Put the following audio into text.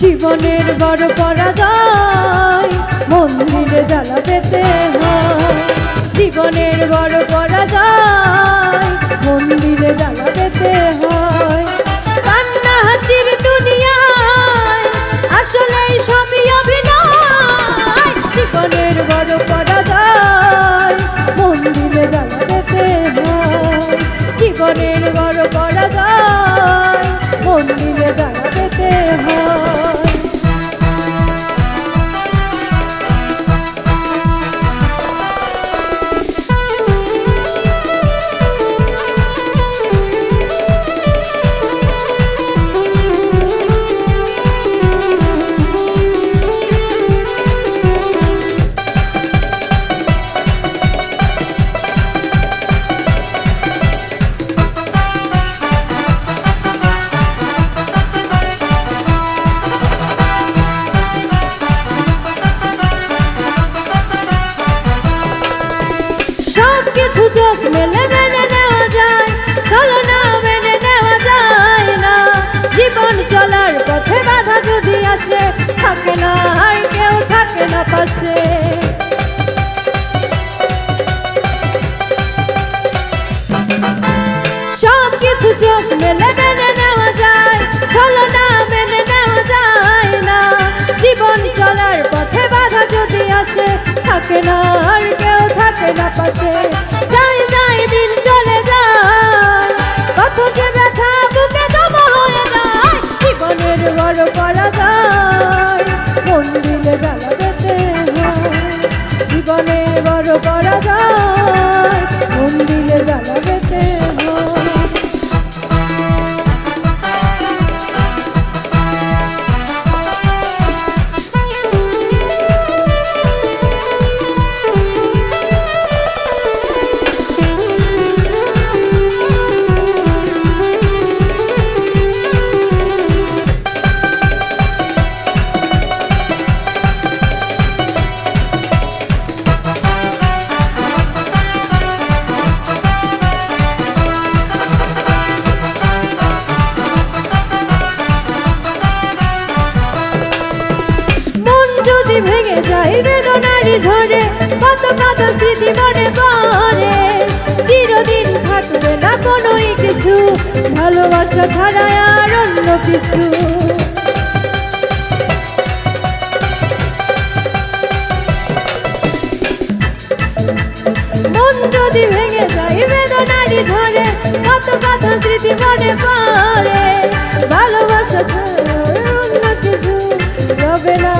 জীবনের বড় পরাজয়, মন্দিরে জ্বালা পেতে হয়। জীবনের বড় পরাজয়, মন্দিরে জ্বালা পেতে হয়। কান্না হাসির দুনিয়ায়, আসলেই সবই অভিনয়। জীবনের বড় পরাজয়, মন্দিরে জ্বালা পেতে হয়। জীবনের বড় পরাজয়, মন্দিরে থাকে সব কিছু চোখ মেলে মেনে নেওয়া যায় চলো না মেনে নেওয়া যায় না। জীবন চলার পথে বাধা যদি আসে, থাকে না আর কেউ থাকে না পাশে। বেদনারি ঝরে, কত কত স্মৃতি মনে পড়ে। চিরদিন থাকবে না কোনোই কিছু, ভালোবাসা ছাড়া আর অন্য কিছু। মন যদি ভেঙে যায় বেদনারি ধরে কত কত স্মৃতি মনে পড়ে। ভালোবাসা ছাড়া অন্য কিছু রবে না